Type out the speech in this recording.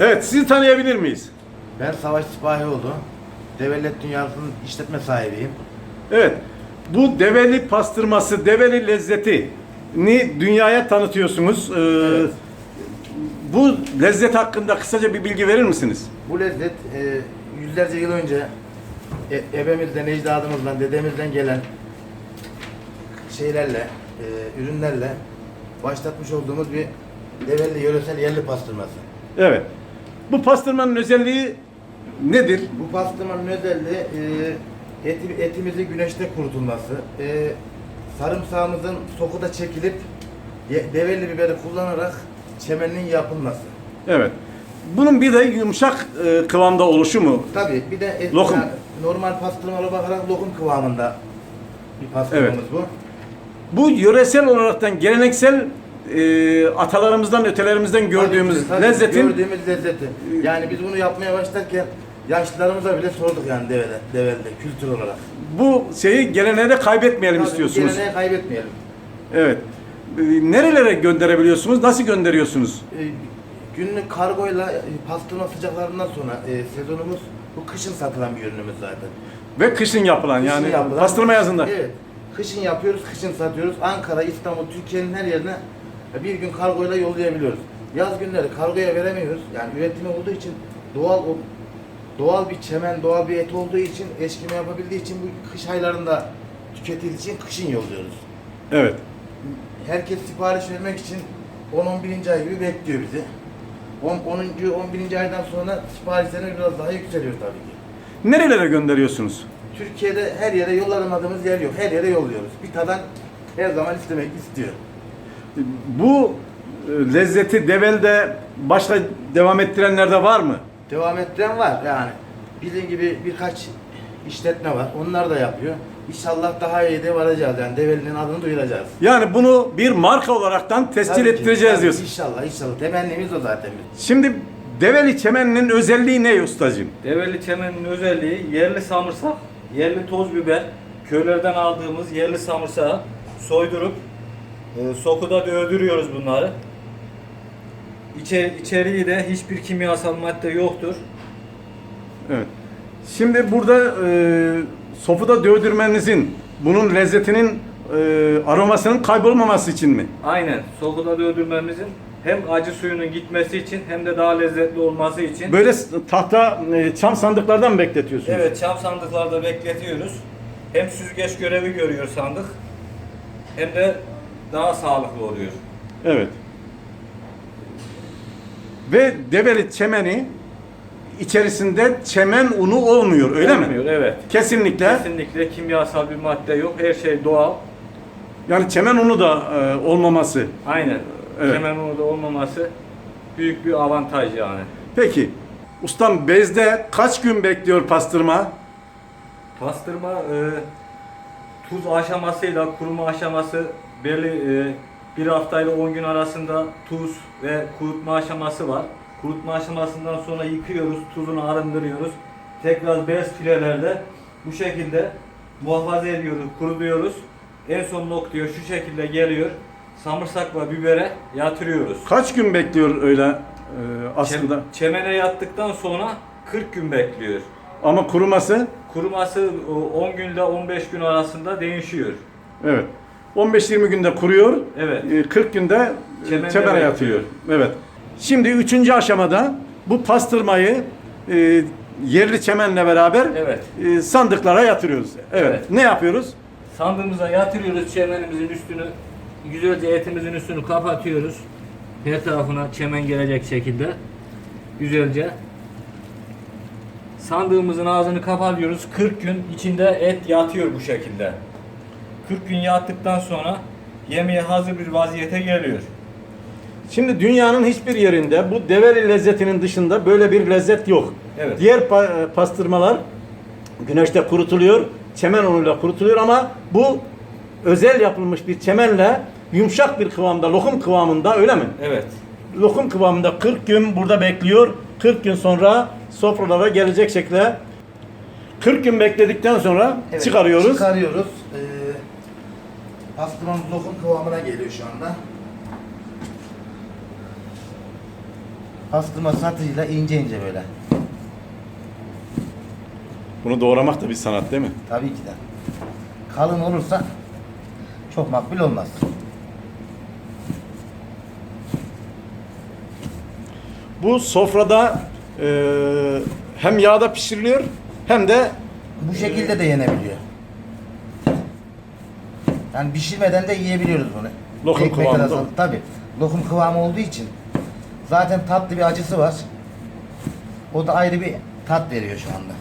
Evet, sizi tanıyabilir miyiz? Ben Savaş Sipahioğlu. Devlet Dünyası'nın işletme sahibiyim. Evet, bu develi pastırması, develi lezzetini dünyaya tanıtıyorsunuz. Ee, Evet. Bu lezzet hakkında kısaca bir bilgi verir misiniz? Bu lezzet e, yüzlerce yıl önce e, ebemizden, ecdadımızdan, dedemizden gelen şeylerle, e, ürünlerle başlatmış olduğumuz bir develi yöresel yerli pastırması. Evet. Bu pastırmanın özelliği nedir? Bu pastırmanın özelliği e, eti, etimizi güneşte kurutulması, e, sarımsağımızın sokuda çekilip ye- develi biberi kullanarak çemeninin yapılması. Evet. Bunun bir de yumuşak e, kıvamda oluşu mu? Tabii bir de et- Lokum. yani normal pastırmalara bakarak lokum kıvamında bir pastırmamız bu. Bu yöresel olaraktan geleneksel e, atalarımızdan, ötelerimizden gördüğümüz Tabii, tabii, lezzetin gördüğümüz lezzeti. Yani biz bunu yapmaya başlarken yaşlılarımıza bile sorduk yani devede, develde kültür olarak. bu şeyi geleneğe de kaybetmeyelim Tabii istiyorsunuz. Geleneği kaybetmeyelim. Evet. E, Nerelere gönderebiliyorsunuz? Nasıl gönderiyorsunuz? Ee, günlük kargoyla e, pastırma sıcaklarından sonra e, sezonumuz bu kışın satılan bir ürünümüz zaten. Ve kışın yapılan Kışın yani yapılan- pastırma yazında. Evet. Kışın yapıyoruz, kışın satıyoruz. Ankara, İstanbul, Türkiye'nin her yerine bir gün kargoyla yollayabiliyoruz. Yaz günleri kargoya veremiyoruz. Yani üretimi olduğu için doğal o doğal bir çemen, doğal bir et olduğu için eşkime yapabildiği için bu kış aylarında tüketildiği için kışın yolluyoruz. Evet. Herkes sipariş vermek için 10-11. ay gibi bekliyor bizi. 10. 10. 11. aydan sonra siparişlerimiz biraz daha yükseliyor tabii ki. Nerelere gönderiyorsunuz? Türkiye'de her yere yollamadığımız yer yok. Her yere yolluyoruz. Bir tadan her zaman istemek istiyor. Bu e, lezzeti Devel'de başka devam ettirenler de var mı? Devam ettiren var yani. Bizim gibi birkaç işletme var. Onlar da yapıyor. İnşallah daha iyi de varacağız yani. Develi'nin adını duyuracağız. Yani bunu bir marka olaraktan tescil Tabii ki, ettireceğiz tabii, diyorsun. İnşallah inşallah. Temennimiz o zaten. Şimdi Develi çemeninin özelliği ne ustacığım? Develi çemenin özelliği yerli samırsak, yerli toz biber, köylerden aldığımız yerli samırsağı soydurup e, sokuda dövdürüyoruz bunları. İçe, içeriği de hiçbir kimyasal madde yoktur. Evet. Şimdi burada e, sofuda dövdürmenizin, bunun lezzetinin e, aromasının kaybolmaması için mi? Aynen sokuda dövdürmemizin hem acı suyunun gitmesi için hem de daha lezzetli olması için. Böyle tahta e, çam sandıklardan mı bekletiyorsunuz? Evet çam sandıklarda bekletiyoruz. Hem süzgeç görevi görüyor sandık hem de daha sağlıklı oluyor. Evet. Ve develi çemeni içerisinde çemen unu olmuyor öyle Olmuyor, mi? Evet. Kesinlikle. Kesinlikle kimyasal bir madde yok. Her şey doğal. Yani çemen unu da e, olmaması. Aynen. Evet. Kemer orada olmaması büyük bir avantaj yani. Peki ustam bezde kaç gün bekliyor pastırma? Pastırma e, tuz aşamasıyla kuruma aşaması belli e, bir haftayla 10 gün arasında tuz ve kurutma aşaması var. Kurutma aşamasından sonra yıkıyoruz, tuzunu arındırıyoruz. Tekrar bez filelerde bu şekilde muhafaza ediyoruz, kurutuyoruz. En son noktaya şu şekilde geliyor. Samırsakla bibere yatırıyoruz. Kaç gün bekliyor öyle e, aslında? Çem- çemene yattıktan sonra 40 gün bekliyor. Ama kuruması Kuruması o, 10 günle 15 gün arasında değişiyor. evet. 15-20 günde kuruyor. Evet. e, 40 günde Çemende çemene bekliyor. yatıyor. Evet. Şimdi üçüncü aşamada bu pastırmayı e, yerli çemenle beraber Evet. e, sandıklara yatırıyoruz. Evet. Evet. Ne yapıyoruz? Sandığımıza yatırıyoruz çemenimizin üstünü. Güzelce etimizin üstünü kapatıyoruz. Her tarafına çemen gelecek şekilde. Güzelce. Sandığımızın ağzını kapatıyoruz. 40 gün içinde et yatıyor bu şekilde. 40 gün yattıktan sonra yemeğe hazır bir vaziyete geliyor. Şimdi dünyanın hiçbir yerinde bu develi lezzetinin dışında böyle bir lezzet yok. Evet. Diğer pa- pastırmalar güneşte kurutuluyor, çemen unuyla kurutuluyor ama bu özel yapılmış bir çemenle yumuşak bir kıvamda, lokum kıvamında öyle mi? Evet. Lokum kıvamında 40 gün burada bekliyor. 40 gün sonra sofralara gelecek şekilde 40 gün bekledikten sonra Evet, çıkarıyoruz. Çıkarıyoruz. Pastırmamız lokum kıvamına geliyor şu anda. Pastırma satıyla ince ince böyle. Bunu doğramak da bir sanat değil mi? Tabii ki de. Kalın olursa çok makbul olmaz. Bu sofrada e, hem yağda pişiriliyor hem de Bu şekilde de yenebiliyor. Yani pişirmeden de yiyebiliyoruz bunu. Lokum Ekmek kıvamında arası- mı? Tabii. Lokum kıvamı olduğu için zaten tatlı bir acısı var. O da ayrı bir tat veriyor şu anda.